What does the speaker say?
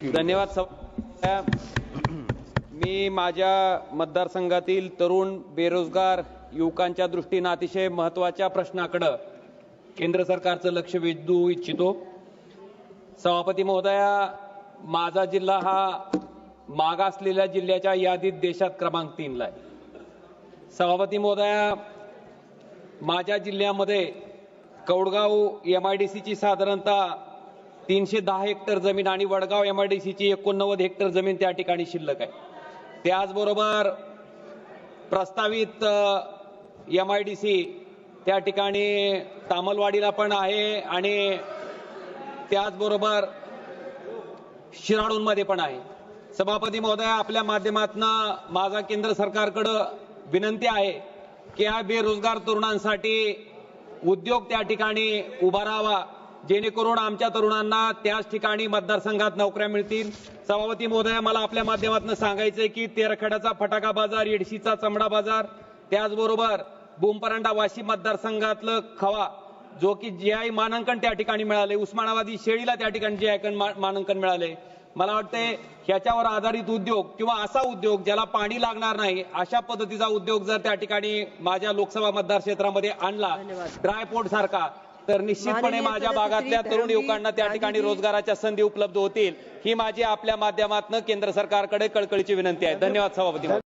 धन्यवाद मी माझ्या मतदारसंघातील तरुण बेरोजगार युवकांच्या दृष्टीनं अतिशय महत्त्वाच्या प्रश्नाकडं केंद्र सरकारचं लक्ष वेधू इच्छितो. सभापती महोदया माझा जिल्हा हा मागासलेल्या जिल्ह्याच्या यादीत देशात क्रमांक तीनला आहे. सभापती महोदया माझ्या जिल्ह्यामध्ये कौडगाव एम आय डी सीची साधारणतः तीनशे दहा हेक्टर जमीन आणि वडगाव एम आय डी सीची एकोणनव्वद हेक्टर जमीन त्या ठिकाणी शिल्लक आहे. त्याचबरोबर प्रस्तावित एम आय डी सी त्या ठिकाणी तामलवाडीला पण आहे आणि त्याचबरोबर शिराळूंमध्ये पण आहे. सभापती महोदया आपल्या माध्यमातनं माझा केंद्र सरकारकडं विनंती आहे की हा बेरोजगार तरुणांसाठी उद्योग त्या ठिकाणी उभा राहावा जेणेकरून आमच्या तरुणांना त्याच ठिकाणी मतदारसंघात नोकऱ्या मिळतील. सभापती महोदया मला आपल्या माध्यमातून सांगायचंय की तेरखेड्याचा फटाका बाजार येडशीचा चमडा बाजार त्याचबरोबर बुमपरांडा वाशी मतदारसंघातलं खवा जो की जी आय मानांकन त्या ठिकाणी मिळाले उस्मानाबादी शेळीला त्या ठिकाणी जी आय मानांकन मिळाले मला वाटतंय ह्याच्यावर आधारित उद्योग किंवा असा उद्योग ज्याला पाणी लागणार नाही अशा पद्धतीचा उद्योग जर त्या ठिकाणी माझ्या लोकसभा मतदार क्षेत्रामध्ये आणला ड्रायपोर्ट सारखा तर निश्चितपणे माझ्या भागातल्या तरुण युवकांना त्या ठिकाणी. रोजगाराच्या संधी उपलब्ध होतील ही माझी आपल्या माध्यमातून केंद्र सरकारकडे कळकळीची विनंती आहे धन्यवाद सभापती